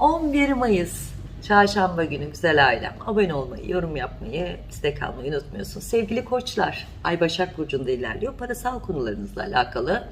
11 Mayıs Çarşamba günü güzel ailem. Abone olmayı, yorum yapmayı, istek kalmayı unutmuyorsunuz. Sevgili koçlar, Ay Başak Burcu'nda ilerliyor. Parasal konularınızla alakalı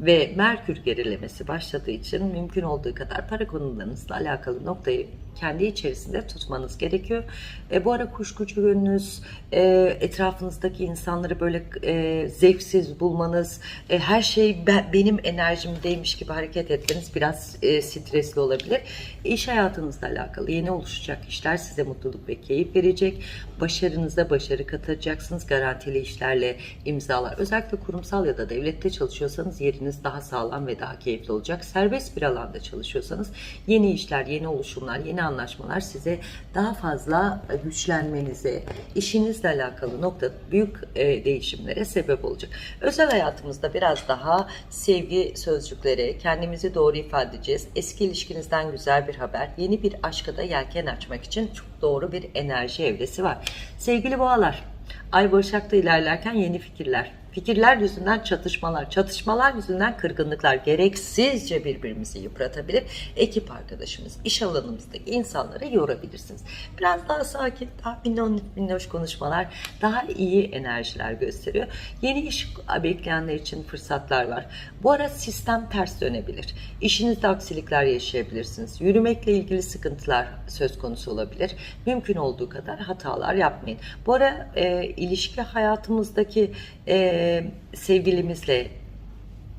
ve Merkür gerilemesi başladığı için mümkün olduğu kadar para konularınızla alakalı noktayı kendi içerisinde tutmanız gerekiyor. E, bu ara kuşkucunuz, e, etrafınızdaki insanları böyle e, zevksiz bulmanız, e, her şey ben- benim enerjimdeymiş gibi hareket etmeniz biraz e, stresli olabilir. İş hayatınızla alakalı yeni oluşacak işler size mutluluk ve keyif verecek. Başarınıza başarı katacaksınız. Garantili işlerle imzalar. Özellikle kurumsal ya da devlette çalışıyorsanız yeriniz daha sağlam ve daha keyifli olacak. Serbest bir alanda çalışıyorsanız yeni işler, yeni oluşumlar, yeni anlaşmalar size daha fazla güçlenmenize, işinizle alakalı nokta büyük e, değişimlere sebep olacak. Özel hayatımızda biraz daha sevgi sözcükleri, kendimizi doğru ifade edeceğiz. Eski ilişkinizden güzel bir haber, yeni bir aşka da yelken açmak için çok doğru bir enerji evresi var. Sevgili boğalar, Ay Başak'ta ilerlerken yeni fikirler, Fikirler yüzünden çatışmalar, çatışmalar yüzünden kırgınlıklar gereksizce birbirimizi yıpratabilir. Ekip arkadaşımız, iş alanımızdaki insanları yorabilirsiniz. Biraz daha sakin, daha minnoş, konuşmalar, daha iyi enerjiler gösteriyor. Yeni iş bekleyenler için fırsatlar var. Bu ara sistem ters dönebilir. İşinizde aksilikler yaşayabilirsiniz. Yürümekle ilgili sıkıntılar söz konusu olabilir. Mümkün olduğu kadar hatalar yapmayın. Bu ara e, ilişki hayatımızdaki e, sevgilimizle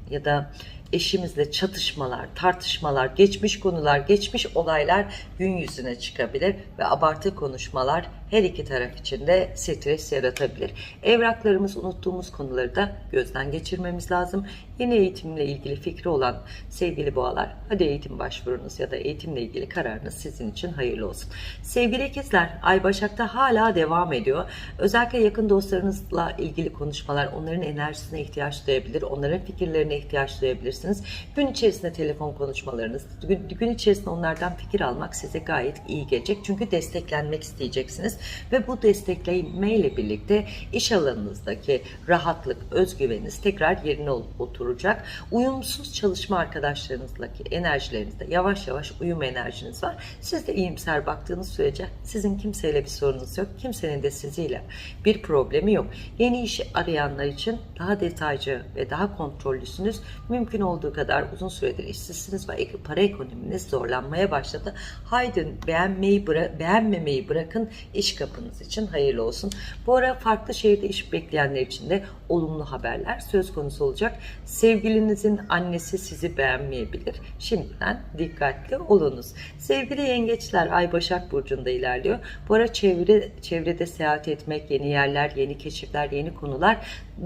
ya da eşimizle çatışmalar, tartışmalar, geçmiş konular, geçmiş olaylar gün yüzüne çıkabilir ve abartı konuşmalar her iki taraf için de stres yaratabilir. Evraklarımız unuttuğumuz konuları da gözden geçirmemiz lazım. Yeni eğitimle ilgili fikri olan sevgili boğalar, hadi eğitim başvurunuz ya da eğitimle ilgili kararınız sizin için hayırlı olsun. Sevgili ikizler, Ay Başak'ta hala devam ediyor. Özellikle yakın dostlarınızla ilgili konuşmalar, onların enerjisine ihtiyaç duyabilir, onların fikirlerine ihtiyaç duyabilirsiniz. Gün içerisinde telefon konuşmalarınız, gün, gün içerisinde onlardan fikir almak size gayet iyi gelecek. Çünkü desteklenmek isteyeceksiniz ve bu destekleme ile birlikte iş alanınızdaki rahatlık, özgüveniniz tekrar yerine oturacak. Uyumsuz çalışma arkadaşlarınızdaki enerjilerinizde yavaş yavaş uyum enerjiniz var. Siz de iyimser baktığınız sürece sizin kimseyle bir sorunuz yok. Kimsenin de siziyle bir problemi yok. Yeni iş arayanlar için daha detaycı ve daha kontrollüsünüz. Mümkün olduğu kadar uzun süredir işsizsiniz ve para ekonominiz zorlanmaya başladı. Haydi beğenmeyi bıra- beğenmemeyi bırakın iş kapınız için hayırlı olsun. Bu ara farklı şehirde iş bekleyenler için de olumlu haberler söz konusu olacak. Sevgilinizin annesi sizi beğenmeyebilir. Şimdiden dikkatli olunuz. Sevgili yengeçler Ay Başak Burcu'nda ilerliyor. Bu ara çevre, çevrede seyahat etmek, yeni yerler, yeni keşifler, yeni konular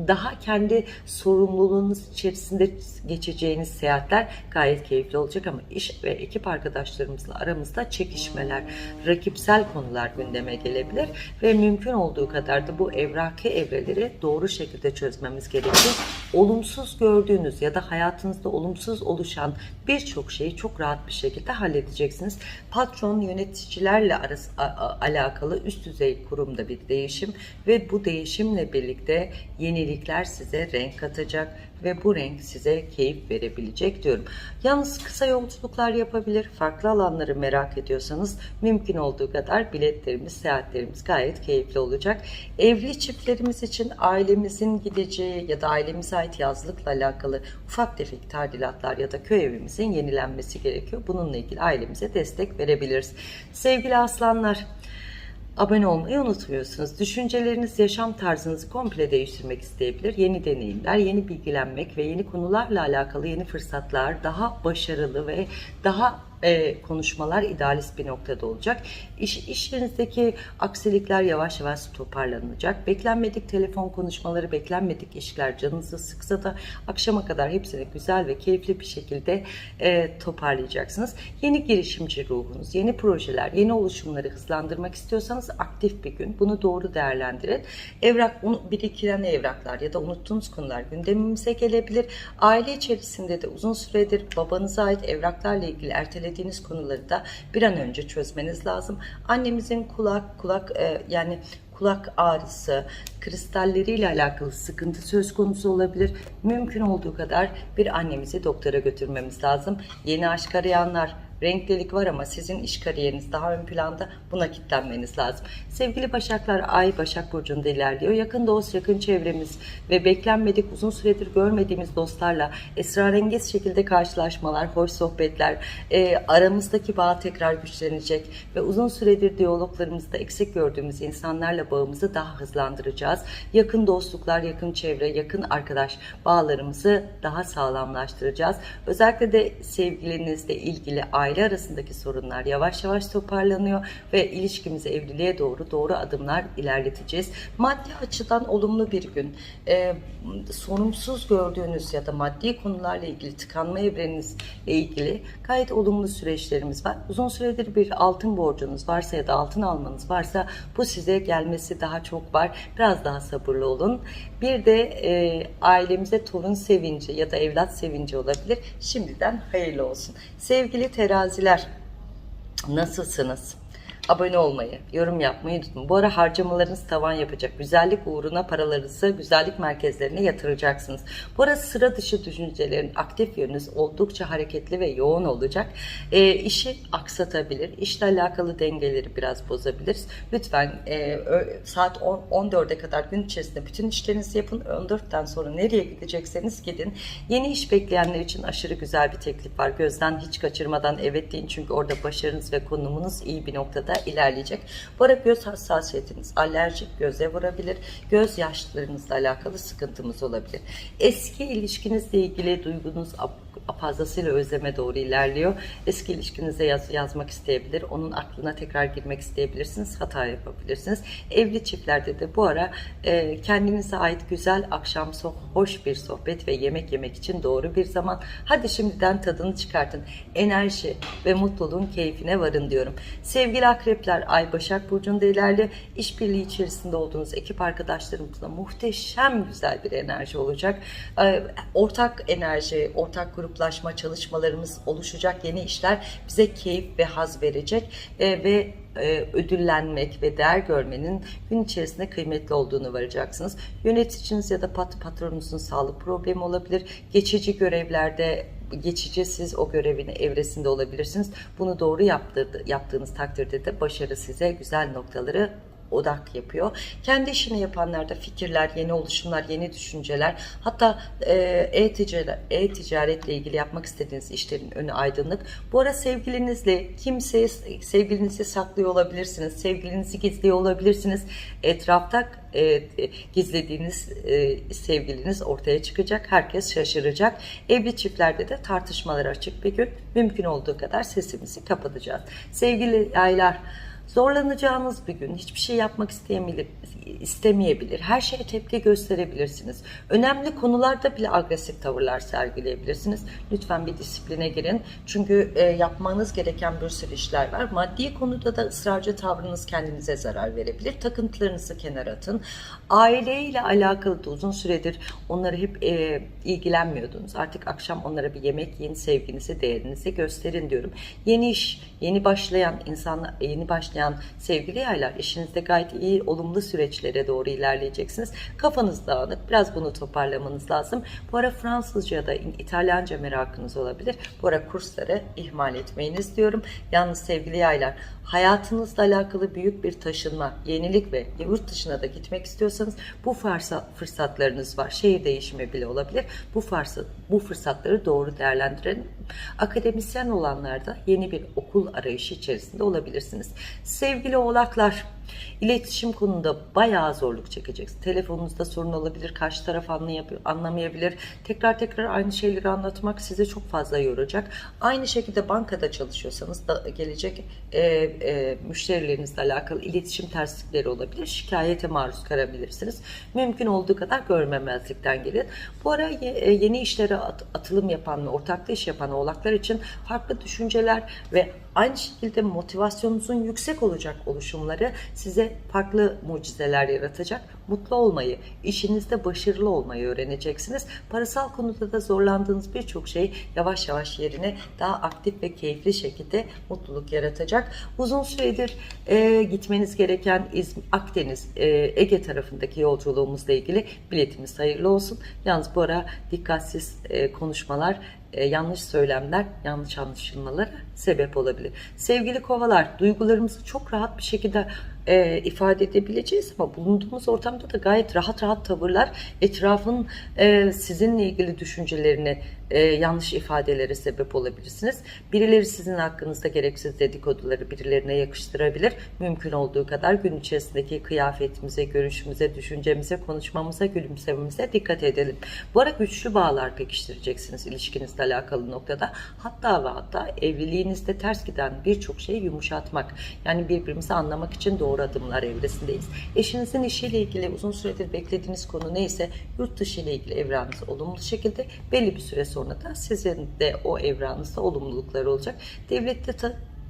daha kendi sorumluluğunuz içerisinde geçeceğiniz seyahatler gayet keyifli olacak ama iş ve ekip arkadaşlarımızla aramızda çekişmeler, rakipsel konular gündeme gelebilir ve mümkün olduğu kadar da bu evraki evreleri doğru şekilde çözmemiz gerekiyor. Olumsuz gördüğünüz ya da hayatınızda olumsuz oluşan birçok şeyi çok rahat bir şekilde halledeceksiniz. Patron yöneticilerle arası, a- a- alakalı üst düzey kurumda bir değişim ve bu değişimle birlikte yenilikler size renk katacak ve bu renk size keyif verebilecek diyorum. Yalnız kısa yolculuklar yapabilir, farklı alanları merak ediyorsanız mümkün olduğu kadar biletlerimiz, seyahatlerimiz gayet keyifli olacak. Evli çiftlerimiz için ailemizin gideceği ya da ailemize ait yazlıkla alakalı ufak tefek tadilatlar ya da köy evimizin yenilenmesi gerekiyor. Bununla ilgili ailemize destek verebiliriz. Sevgili aslanlar, Abone olmayı unutmuyorsunuz. Düşünceleriniz, yaşam tarzınızı komple değiştirmek isteyebilir. Yeni deneyimler, yeni bilgilenmek ve yeni konularla alakalı yeni fırsatlar, daha başarılı ve daha e, konuşmalar idealist bir noktada olacak. İş, işlerinizdeki aksilikler yavaş yavaş toparlanacak. Beklenmedik telefon konuşmaları, beklenmedik işler canınızı sıksa da akşama kadar hepsini güzel ve keyifli bir şekilde e, toparlayacaksınız. Yeni girişimci ruhunuz, yeni projeler, yeni oluşumları hızlandırmak istiyorsanız aktif bir gün. Bunu doğru değerlendirin. Evrak, birikilen evraklar ya da unuttuğunuz konular gündemimize gelebilir. Aile içerisinde de uzun süredir babanıza ait evraklarla ilgili ertelediğiniz konuları da bir an önce çözmeniz lazım. Annemizin kulak, kulak e, yani kulak ağrısı, kristalleriyle alakalı sıkıntı söz konusu olabilir. Mümkün olduğu kadar bir annemizi doktora götürmemiz lazım. Yeni aşk arayanlar, renklilik var ama sizin iş kariyeriniz daha ön planda buna kilitlenmeniz lazım. Sevgili Başaklar Ay Başak Burcu'nda ilerliyor. Yakın dost, yakın çevremiz ve beklenmedik uzun süredir görmediğimiz dostlarla esrarengiz şekilde karşılaşmalar, hoş sohbetler, e, aramızdaki bağ tekrar güçlenecek ve uzun süredir diyaloglarımızda eksik gördüğümüz insanlarla bağımızı daha hızlandıracağız. Yakın dostluklar, yakın çevre, yakın arkadaş bağlarımızı daha sağlamlaştıracağız. Özellikle de sevgilinizle ilgili aile arasındaki sorunlar yavaş yavaş toparlanıyor ve ilişkimizi evliliğe doğru doğru adımlar ilerleteceğiz. Maddi açıdan olumlu bir gün. Ee, sorumsuz gördüğünüz ya da maddi konularla ilgili tıkanma evreninizle ilgili gayet olumlu süreçlerimiz var. Uzun süredir bir altın borcunuz varsa ya da altın almanız varsa bu size gelmesi daha çok var. Biraz daha sabırlı olun. Bir de e, ailemize torun sevinci ya da evlat sevinci olabilir. Şimdiden hayırlı olsun. Sevgili teraziler nasılsınız? Abone olmayı, yorum yapmayı unutmayın. Bu ara harcamalarınız tavan yapacak. Güzellik uğruna paralarınızı güzellik merkezlerine yatıracaksınız. Bu ara sıra dışı düşüncelerin aktif yönünüz oldukça hareketli ve yoğun olacak. E, işi aksatabilir. İşle alakalı dengeleri biraz bozabiliriz. Lütfen e, saat 10, 14'e kadar gün içerisinde bütün işlerinizi yapın. 14'ten sonra nereye gidecekseniz gidin. Yeni iş bekleyenler için aşırı güzel bir teklif var. Gözden hiç kaçırmadan evet deyin. Çünkü orada başarınız ve konumunuz iyi bir noktada ilerleyecek. Bu ara göz hassasiyetiniz alerjik göze vurabilir. Göz yaşlarınızla alakalı sıkıntımız olabilir. Eski ilişkinizle ilgili duygunuz fazlasıyla özleme doğru ilerliyor. Eski ilişkinize yaz, yazmak isteyebilir. Onun aklına tekrar girmek isteyebilirsiniz. Hata yapabilirsiniz. Evli çiftlerde de bu ara e, kendinize ait güzel akşam so hoş bir sohbet ve yemek yemek için doğru bir zaman. Hadi şimdiden tadını çıkartın. Enerji ve mutluluğun keyfine varın diyorum. Sevgili akrepler Ay Başak Burcu'nda ilerli işbirliği içerisinde olduğunuz ekip arkadaşlarımızla muhteşem güzel bir enerji olacak. Ee, Ortak enerji, ortak gruplaşma çalışmalarımız oluşacak. Yeni işler bize keyif ve haz verecek Ee, ve e, ödüllenmek ve değer görmenin gün içerisinde kıymetli olduğunu varacaksınız. Yöneticiniz ya da pat patronunuzun sağlık problemi olabilir. Geçici görevlerde geçici siz o görevin evresinde olabilirsiniz. Bunu doğru yaptığınız takdirde de başarı size güzel noktaları odak yapıyor. Kendi işini yapanlarda fikirler, yeni oluşumlar, yeni düşünceler, hatta e, e-ticaret, e-ticaretle ilgili yapmak istediğiniz işlerin önü aydınlık. Bu ara sevgilinizle kimseye sevgilinizi saklıyor olabilirsiniz, sevgilinizi gizliyor olabilirsiniz. Etrafta e, gizlediğiniz e, sevgiliniz ortaya çıkacak. Herkes şaşıracak. Evli çiftlerde de tartışmalar açık bir gün. Mümkün olduğu kadar sesimizi kapatacağız. Sevgili yaylar, Zorlanacağınız bir gün, hiçbir şey yapmak isteyemeyebilir, istemeyebilir, her şeye tepki gösterebilirsiniz. Önemli konularda bile agresif tavırlar sergileyebilirsiniz. Lütfen bir disipline girin. Çünkü e, yapmanız gereken bir sürü işler var. Maddi konuda da ısrarcı tavrınız kendinize zarar verebilir. Takıntılarınızı kenara atın. Aileyle alakalı da uzun süredir onları hep e, ilgilenmiyordunuz. Artık akşam onlara bir yemek yiyin, sevginizi, değerinizi gösterin diyorum. Yeni iş, yeni başlayan insanlar, yeni başlayan sevgili yaylar işinizde gayet iyi, olumlu süreçlere doğru ilerleyeceksiniz. Kafanız dağınık, biraz bunu toparlamanız lazım. Bu ara Fransızca ya da İtalyanca merakınız olabilir. Bu ara kursları ihmal etmeyiniz diyorum. Yalnız sevgili yaylar, hayatınızla alakalı büyük bir taşınma, yenilik ve yurt dışına da gitmek istiyorsanız bu fırsat, fırsatlarınız var. Şehir değişimi bile olabilir. Bu fırsat, bu fırsatları doğru değerlendirin. Akademisyen olanlarda yeni bir okul arayışı içerisinde olabilirsiniz. Sevgili oğlaklar, İletişim konusunda bayağı zorluk çekeceksiniz. Telefonunuzda sorun olabilir, karşı taraf anlamayabilir. Tekrar tekrar aynı şeyleri anlatmak size çok fazla yoracak. Aynı şekilde bankada çalışıyorsanız da gelecek e, e, müşterilerinizle alakalı iletişim terslikleri olabilir. Şikayete maruz kalabilirsiniz. Mümkün olduğu kadar görmemezlikten gelin. Bu ara e, yeni işlere at- atılım yapan ve ortaklı iş yapan oğlaklar için farklı düşünceler ve aynı şekilde motivasyonunuzun yüksek olacak oluşumları size farklı mucizeler yaratacak. Mutlu olmayı, işinizde başarılı olmayı öğreneceksiniz. Parasal konuda da zorlandığınız birçok şey yavaş yavaş yerine daha aktif ve keyifli şekilde mutluluk yaratacak. Uzun süredir e, gitmeniz gereken İzmir, Akdeniz, e, Ege tarafındaki yolculuğumuzla ilgili biletimiz hayırlı olsun. Yalnız bu ara dikkatsiz e, konuşmalar e, yanlış söylemler, yanlış anlaşılmalara sebep olabilir. Sevgili kovalar, duygularımızı çok rahat bir şekilde e, ifade edebileceğiz ama bulunduğumuz ortamda da gayet rahat rahat tavırlar etrafın e, sizinle ilgili düşüncelerini e, yanlış ifadelere sebep olabilirsiniz. Birileri sizin hakkınızda gereksiz dedikoduları birilerine yakıştırabilir. Mümkün olduğu kadar gün içerisindeki kıyafetimize, görüşümüze, düşüncemize, konuşmamıza, gülümsememize dikkat edelim. Bu ara güçlü bağlar pekiştireceksiniz ilişkinizle alakalı noktada. Hatta ve hatta evliliğinizde ters giden birçok şeyi yumuşatmak. Yani birbirimizi anlamak için doğru adımlar evresindeyiz. Eşinizin işiyle ilgili uzun süredir beklediğiniz konu neyse yurt dışı ile ilgili evreniz olumlu şekilde belli bir süre sonra da sizin de o evranınızda olumluluklar olacak. Devlette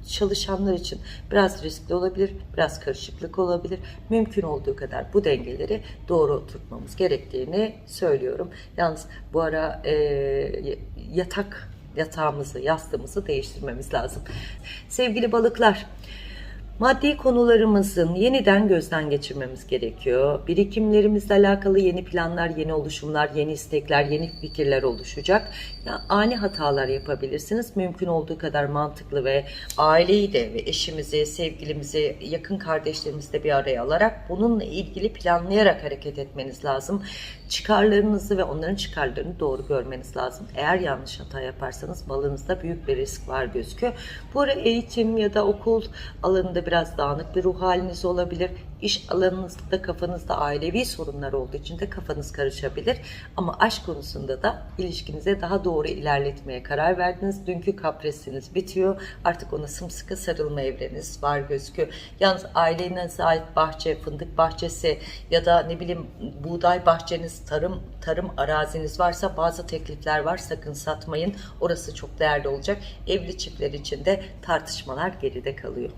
çalışanlar için biraz riskli olabilir, biraz karışıklık olabilir. Mümkün olduğu kadar bu dengeleri doğru oturtmamız gerektiğini söylüyorum. Yalnız bu ara e, yatak yatağımızı, yastığımızı değiştirmemiz lazım. Sevgili balıklar, Maddi konularımızın yeniden gözden geçirmemiz gerekiyor. Birikimlerimizle alakalı yeni planlar, yeni oluşumlar, yeni istekler, yeni fikirler oluşacak. Ya, ani hatalar yapabilirsiniz. Mümkün olduğu kadar mantıklı ve aileyi de ve eşimizi, sevgilimizi, yakın kardeşlerimizi de bir araya alarak bununla ilgili planlayarak hareket etmeniz lazım. Çıkarlarınızı ve onların çıkarlarını doğru görmeniz lazım. Eğer yanlış hata yaparsanız balınızda büyük bir risk var gözüküyor. Bu ara eğitim ya da okul alanında biraz dağınık bir ruh haliniz olabilir. İş alanınızda kafanızda ailevi sorunlar olduğu için de kafanız karışabilir. Ama aşk konusunda da ilişkinize daha doğru ilerletmeye karar verdiniz. Dünkü kapresiniz bitiyor. Artık ona sımsıkı sarılma evreniz var gözüküyor. Yalnız ailenize ait bahçe, fındık bahçesi ya da ne bileyim buğday bahçeniz, tarım tarım araziniz varsa bazı teklifler var. Sakın satmayın. Orası çok değerli olacak. Evli çiftler için de tartışmalar geride kalıyor.